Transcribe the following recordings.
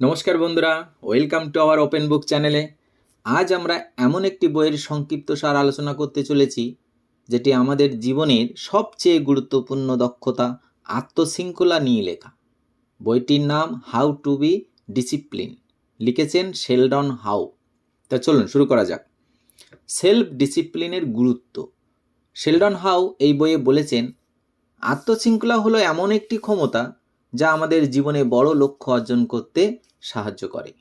নমস্কার বন্ধুরা, welcome to our open book চ্যানেলে। আজ আমরা এমন একটি বইয়ের সংক্ষিপ্ত সার আলোচনা করতে চলেছি, যেটি আমাদের জীবনের সবচেয়ে গুরুত্বপূর্ণ দক্ষতা, আত্মশৃঙ্খলা নিয়ে লেখা। বইটির নাম হাউ টু বি ডিসিপ্লিন, লিখেছেন শেলডন হাউ। তা চলুন, শুরু করা যাক। সেলফ ডিসিপ্লিনের গুরুত্ব। শেলডন হাউ এই বইয়ে বলেছেন, আত্মশৃঙ্খলা হলো এমন একটি ক্ষমতা যা আমাদের জীবনে বড় লক্ষ্য অর্জন করতে সাহায্য করে।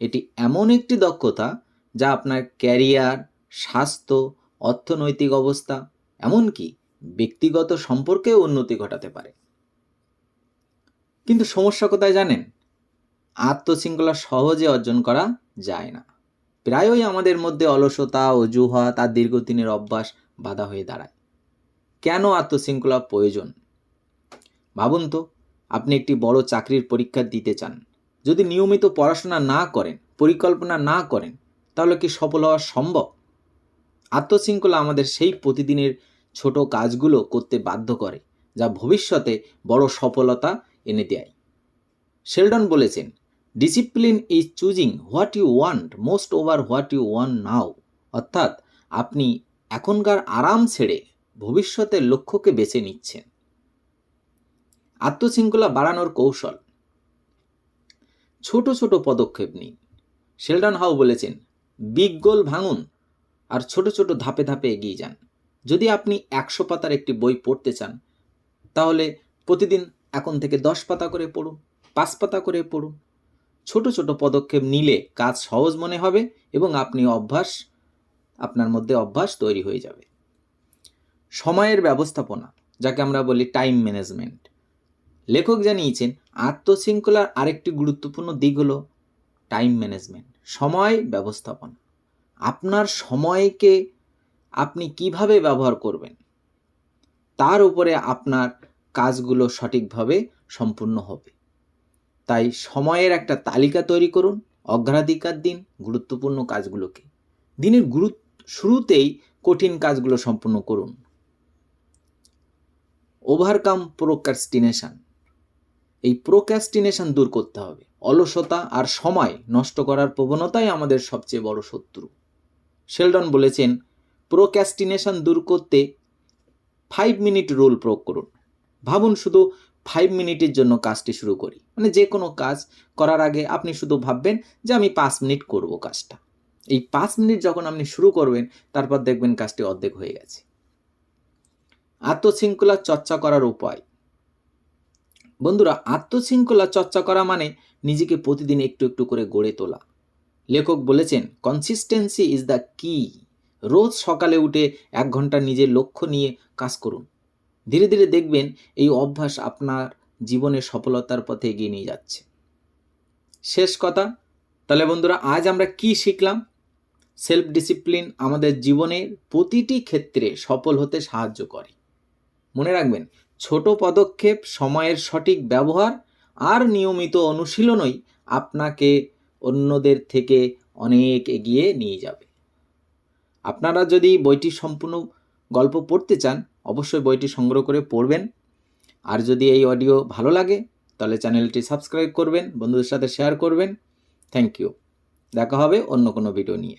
এটি এমন একটি দক্ষতা যা আপনার ক্যারিয়ার, স্বাস্থ্য, অর্থনৈতিক অবস্থা, এমনকি ব্যক্তিগত সম্পর্কেও উন্নতি ঘটাতে পারে। কিন্তু সমস্যা কোথায় জানেন? আত্মশৃঙ্খলা সহজে অর্জন করা যায় না। প্রায়ই আমাদের মধ্যে অলসতা, অজুহাত আর দীর্ঘদিনের অভ্যাস বাধা হয়ে দাঁড়ায়। কেন আত্মশৃঙ্খলা প্রয়োজন? ভাবুন তো আপনি একটি বড় চাকরির পরীক্ষা দিতে চান। যদি নিয়মিত পড়াশোনা না করেন, পরিকল্পনা না করেন, তাহলে কি সফল হওয়া সম্ভব? আত্মশৃঙ্খলা আমাদের সেই প্রতিদিনের ছোট কাজগুলো করতে বাধ্য করে, যা ভবিষ্যতে বড় সফলতা এনে দেয়। শেলডন বলেছেন discipline is choosing what you want most over what you want now অর্থাৎ, আপনি এখনকার আরাম ছেড়ে ভবিষ্যতের লক্ষ্যকে বেছে নিচ্ছেন। আত্মশৃঙ্খলা বাড়ানোর কৌশল। ছোট ছোট পদক্ষেপ নিন। শেলডন হাউ বলেছেন, বিগ গোল ভাঙুন আর ছোট ছোট ধাপে ধাপে এগিয়ে যান। যদি আপনি একশো পাতার একটি বই পড়তে চান, তাহলে প্রতিদিন এখন থেকে দশ পাতা করে পড়ুন, পাঁচ পাতা করে পড়ুন। ছোট ছোট পদক্ষেপ নিলে কাজ সহজ মনে হবে এবং আপনি অভ্যাস, আপনার মধ্যে অভ্যাস তৈরি হয়ে যাবে। সময়ের ব্যবস্থাপনা, যাকে আমরা বলি টাইম ম্যানেজমেন্ট লেখক জানিয়েছেন, আত্মশৃঙ্খলার আরেকটি গুরুত্বপূর্ণ দিক হলো টাইম ম্যানেজমেন্ট সময় ব্যবস্থাপনা। আপনার সময়কে আপনি কীভাবে ব্যবহার করবেন, তার উপরে আপনার কাজগুলো সঠিকভাবে সম্পূর্ণ হবে। তাই সময়ের একটা তালিকা তৈরি করুন, অগ্রাধিকার দিন, গুরুত্বপূর্ণ কাজগুলোকে। দিনের গুরু শুরুতেই কঠিন কাজগুলো সম্পূর্ণ করুন। ওভারকাম প্রোক্যাস্টিনেশন এই প্রোক্যাস্টিনেশন দূর করতে হবে। অলসতা আর সময় নষ্ট করার প্রবণতাই আমাদের সবচেয়ে বড় শত্রু। শেলডন বলেছেন প্রোক্যাস্টিনেশন দূর করতে ফাইভ মিনিট রুল প্রয়োগ করুন। ভাবুন শুধু ফাইভ মিনিটের জন্য কাজটি শুরু করি। মানে যে কোনো কাজ করার আগে আপনি শুধু ভাববেন যে আমি পাঁচ মিনিট করব কাজটা। এই পাঁচ মিনিট যখন আপনি শুরু করবেন, তারপর দেখবেন কাজটি অর্ধেক হয়ে গেছে। আত্মশৃঙ্খলা চর্চা করার উপায়। বন্ধুরা, আত্মশৃঙ্খলা চর্চা করা মানে নিজেকে প্রতিদিন একটু একটু করে গড়ে তোলা। লেখক বলেছেন কনসিস্টেন্সি ইজ দ্য কি রোজ সকালে উঠে এক ঘণ্টা নিজের লক্ষ্য নিয়ে কাজ করুন। ধীরে ধীরে দেখবেন এই অভ্যাস আপনার জীবনে সফলতার পথে এগিয়ে নিয়ে যাচ্ছে। শেষ কথা, তাহলে বন্ধুরা, আজ আমরা কি শিখলাম? সেলফ ডিসিপ্লিন আমাদের জীবনের প্রতিটি ক্ষেত্রে সফল হতে সাহায্য করে। মনে রাখবেন ছোট পদক্ষেপ, সময়ের সঠিক ব্যবহার আর নিয়মিত অনুশীলনই আপনাকে অন্যদের থেকে অনেক এগিয়ে নিয়ে যাবে। আপনারা যদি বইটি সম্পূর্ণ গল্প পড়তে চান, অবশ্যই বইটি সংগ্রহ করে পড়বেন। আর যদি এই অডিও ভালো লাগে, তাহলে চ্যানেলটি সাবস্ক্রাইব করবেন, বন্ধুদের সাথে শেয়ার করবেন। Thank you. দেখা হবে অন্য কোনো ভিডিও নিয়ে।